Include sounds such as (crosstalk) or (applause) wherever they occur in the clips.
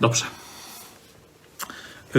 Dobrze.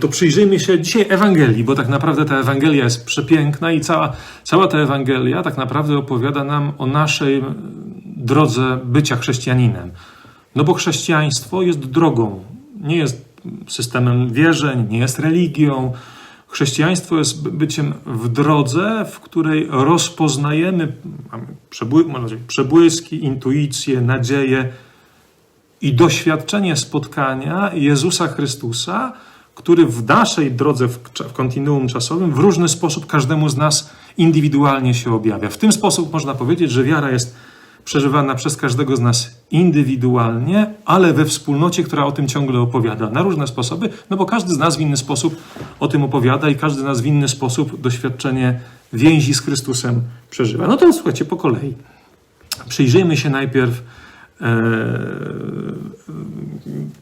To przyjrzyjmy się dzisiaj Ewangelii, bo tak naprawdę ta Ewangelia jest przepiękna i cała, cała ta Ewangelia tak naprawdę opowiada nam o naszej drodze bycia chrześcijaninem. No bo chrześcijaństwo jest drogą, nie jest systemem wierzeń, nie jest religią. Chrześcijaństwo jest byciem w drodze, w której rozpoznajemy przebły, przebłyski, intuicje, nadzieje i doświadczenie spotkania Jezusa Chrystusa, który w naszej drodze, w, kontinuum czasowym, w różny sposób każdemu z nas indywidualnie się objawia. W tym sposób można powiedzieć, że wiara jest przeżywana przez każdego z nas indywidualnie, ale we wspólnocie, która o tym ciągle opowiada na różne sposoby, no bo każdy z nas w inny sposób o tym opowiada i każdy z nas w inny sposób doświadczenie więzi z Chrystusem przeżywa. No to słuchajcie, po kolei. Przyjrzyjmy się najpierw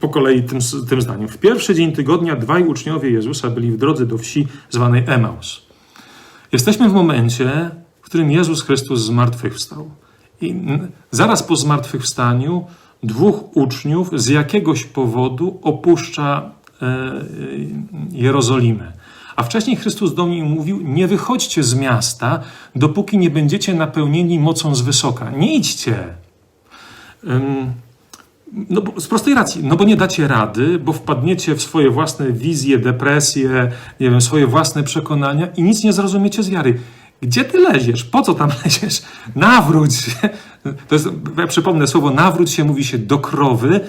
po kolei tym, tym zdaniem. W pierwszy dzień tygodnia dwaj uczniowie Jezusa byli w drodze do wsi zwanej Emaus. Jesteśmy w momencie, w którym Jezus Chrystus zmartwychwstał. I zaraz po zmartwychwstaniu dwóch uczniów z jakiegoś powodu opuszcza e, Jerozolimę. A wcześniej Chrystus do nich mówił: Nie wychodźcie z miasta, dopóki nie będziecie napełnieni mocą z wysoka. Nie idźcie. No z prostej racji, no bo nie dacie rady, bo wpadniecie w swoje własne wizje, depresje, nie wiem, swoje własne przekonania i nic nie zrozumiecie z wiary. Gdzie ty leziesz? Po co tam (laughs) leziesz? Nawróć się. To jest, ja przypomnę słowo nawróć się mówi się do krowy.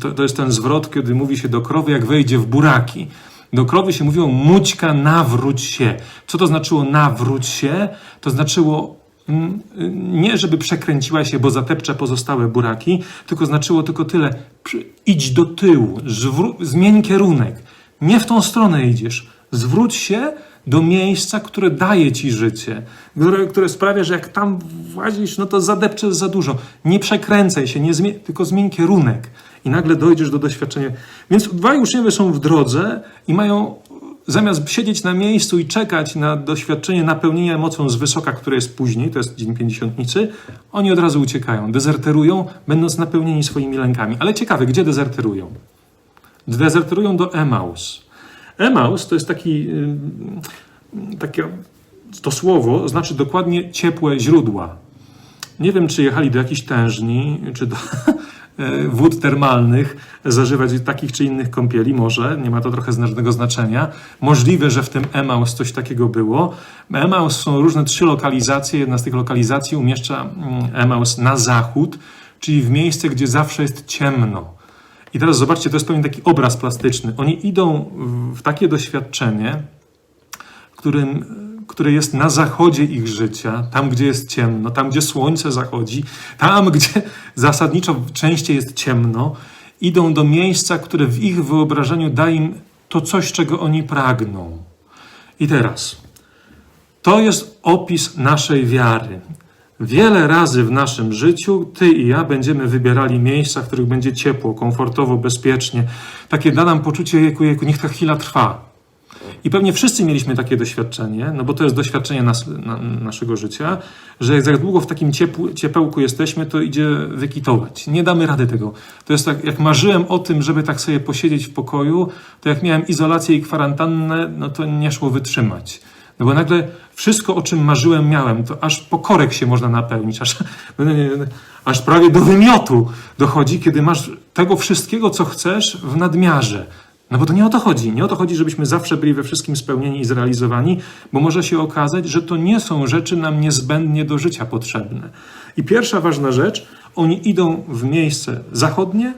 To, to jest ten zwrot, kiedy mówi się do krowy, jak wejdzie w buraki. Do krowy się mówiło mućka nawróć się. Co to znaczyło nawróć się? To znaczyło nie, żeby przekręciła się, bo zatepcze pozostałe buraki, tylko znaczyło tylko tyle, idź do tyłu, zmień kierunek. Nie w tą stronę idziesz. Zwróć się do miejsca, które daje ci życie, które, które sprawia, że jak tam włazisz, no to zadepczesz za dużo. Nie przekręcaj się, nie tylko zmień kierunek i nagle dojdziesz do doświadczenia. Więc dwaj uczniowie są w drodze i mają zamiast siedzieć na miejscu i czekać na doświadczenie napełnienia mocą z wysoka, które jest później, to jest Dzień Pięćdziesiątnicy, oni od razu uciekają, dezerterują, będąc napełnieni swoimi lękami. Ale ciekawe, gdzie dezerterują? Dezerterują do Emaus. Emaus to jest taki, takie, to słowo znaczy dokładnie ciepłe źródła. Nie wiem, czy jechali do jakichś tężni, czy do (laughs) wód termalnych, zażywać takich czy innych kąpieli, może, nie ma to trochę znacznego znaczenia. Możliwe, że w tym Emaus coś takiego było. Emaus są różne trzy lokalizacje. Jedna z tych lokalizacji umieszcza Emaus na zachód, czyli w miejsce, gdzie zawsze jest ciemno. I teraz zobaczcie, to jest pewien taki obraz plastyczny. Oni idą w takie doświadczenie, którym, które jest na zachodzie ich życia, tam gdzie jest ciemno, tam gdzie słońce zachodzi, tam (laughs) gdzie zasadniczo częściej jest ciemno, idą do miejsca, które w ich wyobrażeniu da im to coś, czego oni pragną. I teraz, to jest opis naszej wiary. Wiele razy w naszym życiu ty i ja będziemy wybierali miejsca, w których będzie ciepło, komfortowo, bezpiecznie. Takie da nam poczucie, jeku, niech ta chwila trwa. I pewnie wszyscy mieliśmy takie doświadczenie, no bo to jest doświadczenie nas, na, naszego życia, że jak za długo w takim ciepł, ciepełku jesteśmy, to idzie wykitować. Nie damy rady tego. To jest tak, jak marzyłem o tym, żeby tak sobie posiedzieć w pokoju, to jak miałem izolację i kwarantannę, no to nie szło wytrzymać. No bo nagle wszystko, o czym marzyłem, miałem, to aż po korek się można napełnić, aż, (laughs) aż prawie do wymiotu dochodzi, kiedy masz tego wszystkiego, co chcesz w nadmiarze. No bo to nie o to chodzi. Nie o to chodzi, żebyśmy zawsze byli we wszystkim spełnieni i zrealizowani, bo może się okazać, że to nie są rzeczy nam niezbędnie do życia potrzebne. I pierwsza ważna rzecz, oni idą w miejsce zachodnie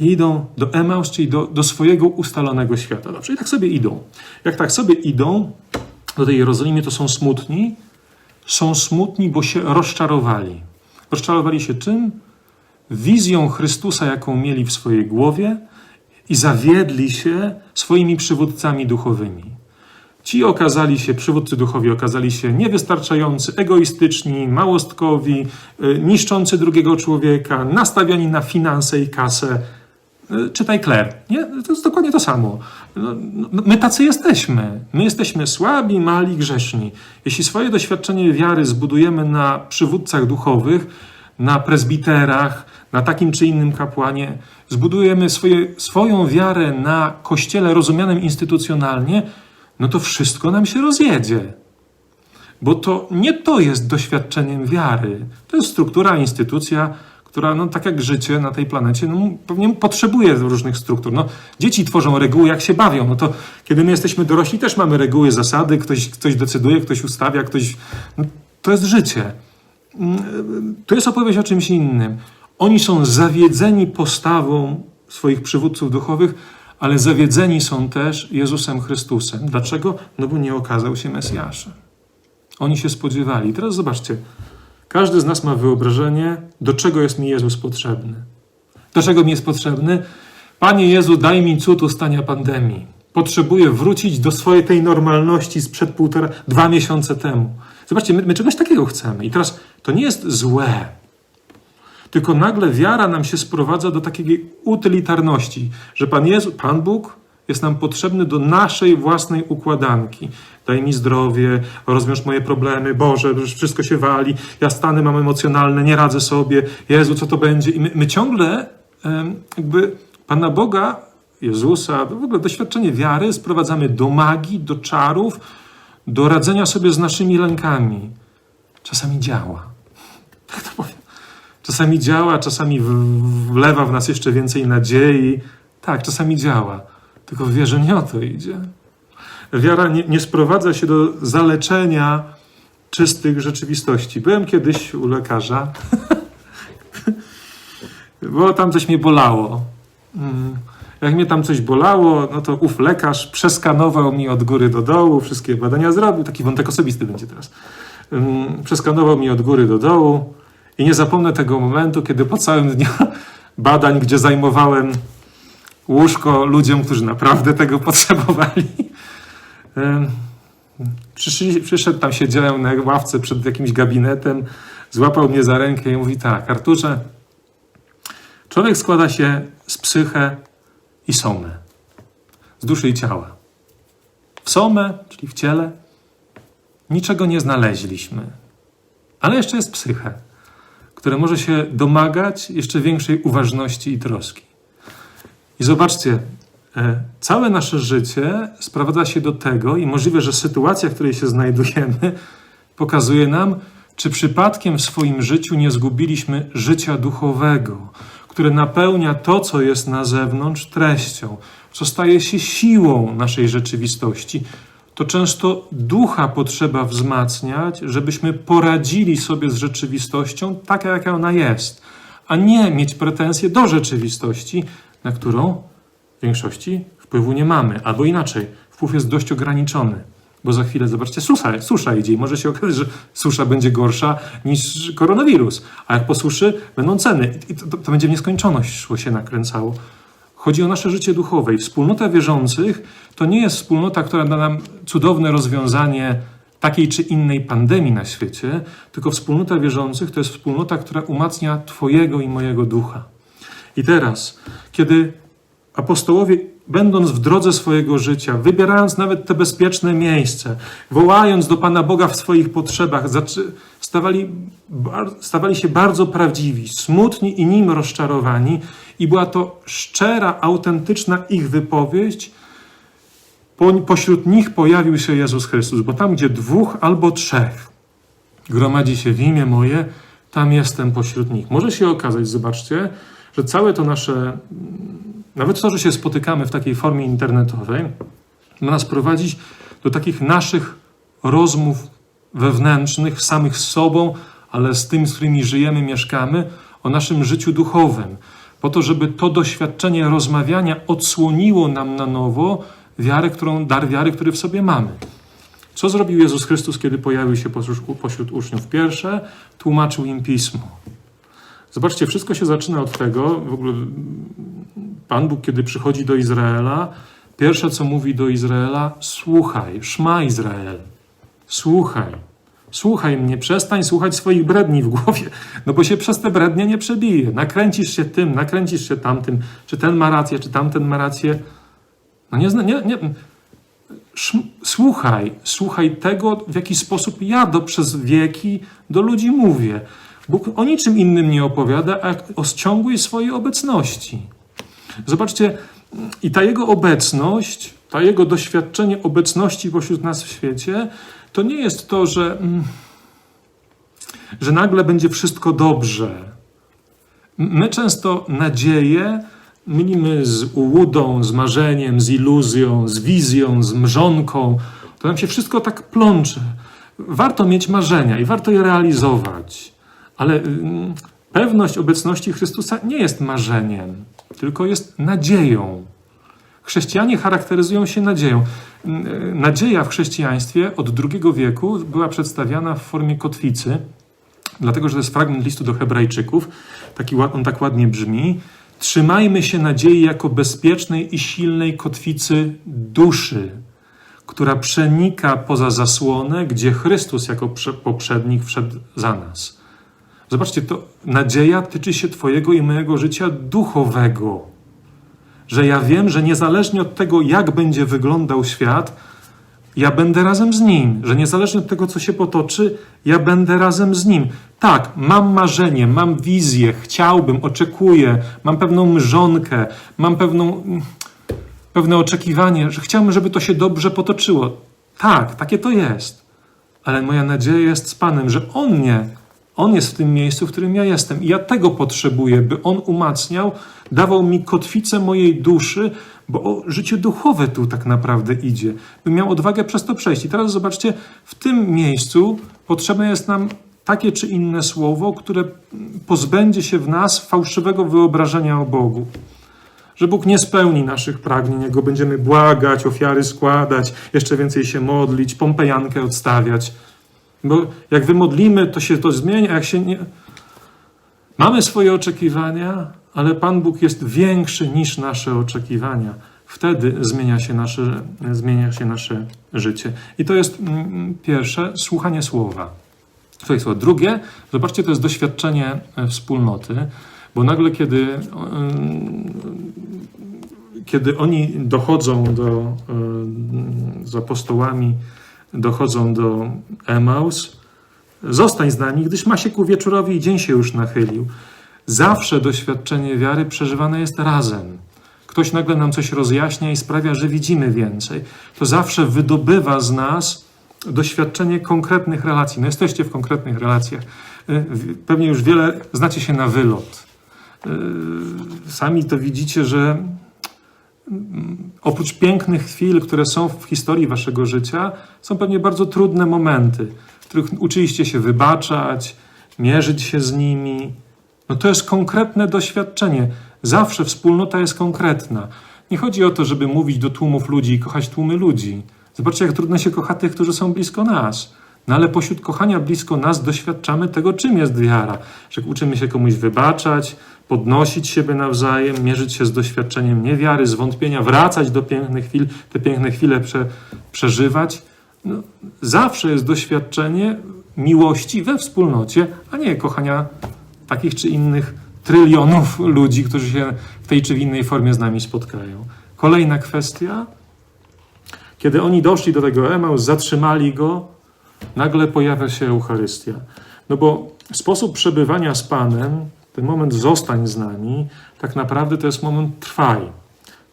i idą do Emaus, czyli do, do swojego ustalonego świata. Dobrze, i tak sobie idą. Jak tak sobie idą, do tej Jerozolimy, to są smutni. Są smutni, bo się rozczarowali. Rozczarowali się czym? Wizją Chrystusa, jaką mieli w swojej głowie i zawiedli się swoimi przywódcami duchowymi. Ci okazali się, przywódcy duchowi okazali się niewystarczający, egoistyczni, małostkowi, y, niszczący drugiego człowieka, nastawiani na finanse i kasę, E, czytaj Claire. Nie? To jest dokładnie to samo. No, no, my tacy jesteśmy. My jesteśmy słabi, mali, grzeszni. Jeśli swoje doświadczenie wiary zbudujemy na przywódcach duchowych, na prezbiterach, na takim czy innym kapłanie, zbudujemy swoje, swoją wiarę na kościele rozumianym instytucjonalnie, no to wszystko nam się rozjedzie. Bo to nie to jest doświadczeniem wiary. To jest struktura, instytucja, która, no, tak jak życie na tej planecie, no, pewnie potrzebuje różnych struktur. No, dzieci tworzą reguły, jak się bawią. No to kiedy my jesteśmy dorośli, też mamy reguły, zasady, ktoś, ktoś decyduje, ktoś ustawia, ktoś. No, to jest życie. To jest opowieść o czymś innym. Oni są zawiedzeni postawą swoich przywódców duchowych, ale zawiedzeni są też Jezusem Chrystusem. Dlaczego? No bo nie okazał się Mesjaszem. Oni się spodziewali. Teraz zobaczcie. Każdy z nas ma wyobrażenie, do czego jest mi Jezus potrzebny. Do czego mi jest potrzebny? Panie Jezu, daj mi cud ustania pandemii. Potrzebuję wrócić do swojej tej normalności sprzed półtora, dwa miesiące temu. Zobaczcie, my, my czegoś takiego chcemy. I teraz to nie jest złe. Tylko nagle wiara nam się sprowadza do takiej utylitarności, że Pan Jezu, Pan Bóg jest nam potrzebny do naszej własnej układanki. Daj mi zdrowie, rozwiąż moje problemy, Boże, już wszystko się wali, ja stany mam emocjonalne, nie radzę sobie, Jezu, co to będzie? I my, my ciągle jakby Pana Boga, Jezusa, w ogóle doświadczenie wiary sprowadzamy do magii, do czarów, do radzenia sobie z naszymi lękami. Czasami działa. (laughs) Tak to. Czasami działa, czasami wlewa w nas jeszcze więcej nadziei. Tak, czasami działa. Tylko w wierze nie o to idzie. Wiara nie, nie sprowadza się do zaleczenia czystych rzeczywistości. Byłem kiedyś u lekarza, (laughs) bo tam coś mnie bolało. Mm. Jak mnie tam coś bolało, no to ów lekarz przeskanował mi od góry do dołu, wszystkie badania zrobił. Taki wątek osobisty będzie teraz. Mm, przeskanował mi od góry do dołu i nie zapomnę tego momentu, kiedy po całym dniu (laughs) badań, gdzie zajmowałem łóżko ludziom, którzy naprawdę tego (laughs) potrzebowali, przyszedł tam, siedziałem na ławce przed jakimś gabinetem, złapał mnie za rękę i mówi tak, Arturze, człowiek składa się z psychę i somę, z duszy i ciała. W somę, czyli w ciele, niczego nie znaleźliśmy, ale jeszcze jest psychę które może się domagać jeszcze większej uważności i troski. I zobaczcie, e, całe nasze życie sprowadza się do tego, i możliwe, że sytuacja, w której się znajdujemy, pokazuje nam, czy przypadkiem w swoim życiu nie zgubiliśmy życia duchowego, które napełnia to, co jest na zewnątrz, treścią, co staje się siłą naszej rzeczywistości, to często ducha potrzeba wzmacniać, żebyśmy poradzili sobie z rzeczywistością taka, jaka ona jest, a nie mieć pretensje do rzeczywistości, na którą w większości wpływu nie mamy. Albo inaczej, wpływ jest dość ograniczony. Bo za chwilę, zobaczcie, susza, susza idzie i może się okazać, że susza będzie gorsza niż koronawirus. A jak po suszy będą ceny. I to, to, to będzie w nieskończoność szło się nakręcało. Chodzi o nasze życie duchowe i wspólnota wierzących to nie jest wspólnota, która da nam cudowne rozwiązanie takiej czy innej pandemii na świecie, tylko wspólnota wierzących to jest wspólnota, która umacnia Twojego i mojego ducha. I teraz, kiedy apostołowie, będąc w drodze swojego życia, wybierając nawet te bezpieczne miejsce, wołając do Pana Boga w swoich potrzebach, stawali, stawali się bardzo prawdziwi, smutni i nim rozczarowani, i była to szczera, autentyczna ich wypowiedź. Po, pośród nich pojawił się Jezus Chrystus, bo tam, gdzie dwóch albo trzech gromadzi się w imię moje, tam jestem pośród nich. Może się okazać, zobaczcie, że całe to nasze, nawet to, że się spotykamy w takiej formie internetowej, ma nas prowadzić do takich naszych rozmów wewnętrznych, samych z sobą, ale z tym, z którymi żyjemy, mieszkamy, o naszym życiu duchowym, po to, żeby to doświadczenie rozmawiania odsłoniło nam na nowo wiarę, którą, dar wiary, który w sobie mamy. Co zrobił Jezus Chrystus, kiedy pojawił się pośród uczniów? Pierwsze, tłumaczył im pismo. Zobaczcie, wszystko się zaczyna od tego, w ogóle Pan Bóg, kiedy przychodzi do Izraela, pierwsze co mówi do Izraela, słuchaj, szma Izrael, słuchaj. Słuchaj mnie, przestań słuchać swoich bredni w głowie, no bo się przez te brednie nie przebije. Nakręcisz się tym, nakręcisz się tamtym, czy ten ma rację, czy tamten ma rację. No nie, nie, nie. Słuchaj, słuchaj tego, w jaki sposób ja do, przez wieki do ludzi mówię. Bóg o niczym innym nie opowiada, jak o ciągłej swojej obecności. Zobaczcie, i ta Jego obecność, ta Jego doświadczenie obecności pośród nas w świecie, to nie jest to, że, mm, że nagle będzie wszystko dobrze. My często nadzieję mylimy z ułudą, z marzeniem, z iluzją, z wizją, z mrzonką. To nam się wszystko tak plącze. Warto mieć marzenia i warto je realizować, ale mm, pewność obecności Chrystusa nie jest marzeniem, tylko jest nadzieją. Chrześcijanie charakteryzują się nadzieją. Mm, Nadzieja w chrześcijaństwie od II wieku była przedstawiana w formie kotwicy, dlatego że to jest fragment listu do Hebrajczyków. Taki, on tak ładnie brzmi. Trzymajmy się nadziei jako bezpiecznej i silnej kotwicy duszy, która przenika poza zasłonę, gdzie Chrystus jako prze- poprzednik wszedł za nas. Zobaczcie, to nadzieja tyczy się Twojego i mojego życia duchowego. Że ja wiem, że niezależnie od tego, jak będzie wyglądał świat, ja będę razem z nim, że niezależnie od tego, co się potoczy, ja będę razem z nim. Tak, mam marzenie, mam wizję, chciałbym, oczekuję, mam pewną mrzonkę, mam pewną, pewne oczekiwanie, że chciałbym, żeby to się dobrze potoczyło. Tak, takie to jest. Ale moja nadzieja jest z Panem, że On mnie, On jest w tym miejscu, w którym ja jestem. I ja tego potrzebuję, by On umacniał, dawał mi kotwicę mojej duszy, bo o życie duchowe tu tak naprawdę idzie. Bym miał odwagę przez to przejść. I teraz zobaczcie, w tym miejscu potrzebne jest nam takie czy inne słowo, które pozbędzie się w nas fałszywego wyobrażenia o Bogu że Bóg nie spełni naszych pragnień, jak go będziemy błagać, ofiary składać, jeszcze więcej się modlić, pompejankę odstawiać. Bo jak wymodlimy, to się to zmieni, a jak się nie. Mamy swoje oczekiwania, ale Pan Bóg jest większy niż nasze oczekiwania. Wtedy zmienia się nasze, zmienia się nasze życie. I to jest mm, pierwsze, słuchanie słowa. To jest słowo. Drugie, zobaczcie, to jest doświadczenie e, wspólnoty, bo nagle, kiedy, ym, kiedy oni dochodzą do, ym, z apostołami, dochodzą do Emaus, zostań z nami, gdyż ma się ku wieczorowi i dzień się już nachylił. Zawsze doświadczenie wiary przeżywane jest razem. Ktoś nagle nam coś rozjaśnia i sprawia, że widzimy więcej. To zawsze wydobywa z nas doświadczenie konkretnych relacji. No jesteście w konkretnych relacjach. Y, Pewnie już wiele znacie się na wylot. Y, Sami to widzicie, że mm, oprócz pięknych chwil, które są w historii waszego życia, są pewnie bardzo trudne momenty, w których uczyliście się wybaczać, mierzyć się z nimi. No to jest konkretne doświadczenie. Zawsze wspólnota jest konkretna. Nie chodzi o to, żeby mówić do tłumów ludzi i kochać tłumy ludzi. Zobaczcie, jak trudno się kocha tych, którzy są blisko nas. No ale pośród kochania blisko nas doświadczamy tego, czym jest wiara. Że uczymy się komuś wybaczać, podnosić siebie nawzajem, mierzyć się z doświadczeniem niewiary, zwątpienia, wracać do pięknych chwil, te piękne chwile prze, przeżywać. No, zawsze jest doświadczenie miłości we wspólnocie, a nie kochania takich czy innych trylionów ludzi, którzy się w tej czy w innej formie z nami spotkają. Kolejna kwestia. Kiedy oni doszli do tego Emaus, zatrzymali go, nagle pojawia się Eucharystia. No bo sposób przebywania z Panem, ten moment zostań z nami, tak naprawdę to jest moment trwaj.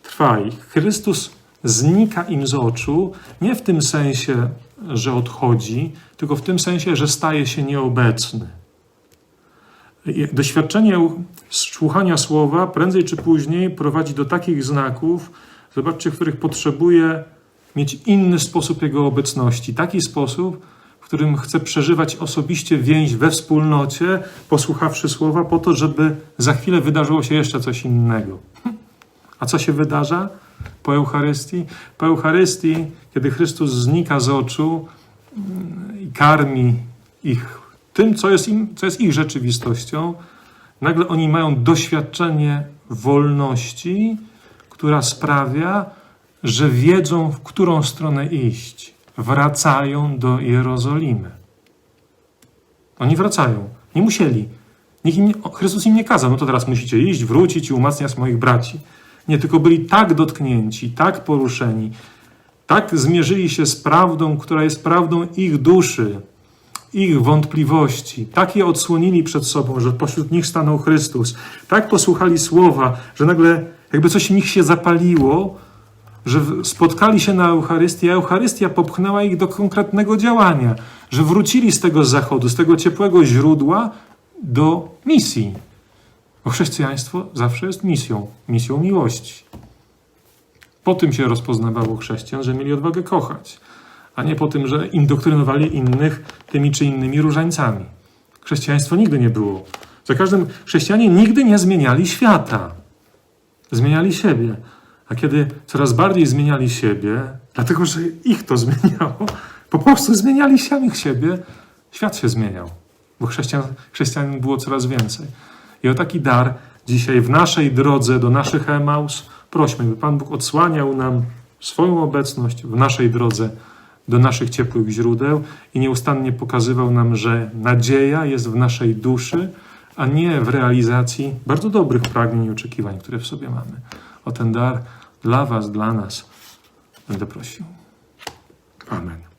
Trwaj. Chrystus znika im z oczu, nie w tym sensie, że odchodzi, tylko w tym sensie, że staje się nieobecny. Doświadczenie słuchania słowa prędzej czy później prowadzi do takich znaków, zobaczcie, których potrzebuje mieć inny sposób Jego obecności. Taki sposób, w którym chcę przeżywać osobiście więź we wspólnocie, posłuchawszy słowa, po to, żeby za chwilę wydarzyło się jeszcze coś innego. A co się wydarza po Eucharystii? Po Eucharystii, kiedy Chrystus znika z oczu mm, i karmi ich tym, co jest, im, co jest ich rzeczywistością, nagle oni mają doświadczenie wolności, która sprawia, że wiedzą, w którą stronę iść. Wracają do Jerozolimy. Oni wracają. Nie musieli. Nikt im Chrystus im nie kazał, no to teraz musicie iść, wrócić i umacniać moich braci. Nie, tylko byli tak dotknięci, tak poruszeni, tak zmierzyli się z prawdą, która jest prawdą ich duszy. Ich wątpliwości, tak je odsłonili przed sobą, że pośród nich stanął Chrystus, tak posłuchali słowa, że nagle jakby coś w nich się zapaliło, że spotkali się na Eucharystii, a Eucharystia popchnęła ich do konkretnego działania, że wrócili z tego zachodu, z tego ciepłego źródła do misji. Bo chrześcijaństwo zawsze jest misją, misją miłości. Po tym się rozpoznawało chrześcijan, że mieli odwagę kochać, a nie po tym, że indoktrynowali innych tymi czy innymi różańcami. Chrześcijaństwo nigdy nie było. Za każdym chrześcijanie nigdy nie zmieniali świata. Zmieniali siebie. A kiedy coraz bardziej zmieniali siebie, dlatego że ich to zmieniało, po prostu zmieniali samych siebie, świat się zmieniał. Bo chrześcijan, chrześcijan było coraz więcej. I o taki dar dzisiaj w naszej drodze do naszych Emaus prośmy, by Pan Bóg odsłaniał nam swoją obecność w naszej drodze do naszych ciepłych źródeł i nieustannie pokazywał nam, że nadzieja jest w naszej duszy, a nie w realizacji bardzo dobrych pragnień i oczekiwań, które w sobie mamy. O ten dar dla Was, dla nas będę prosił. Amen.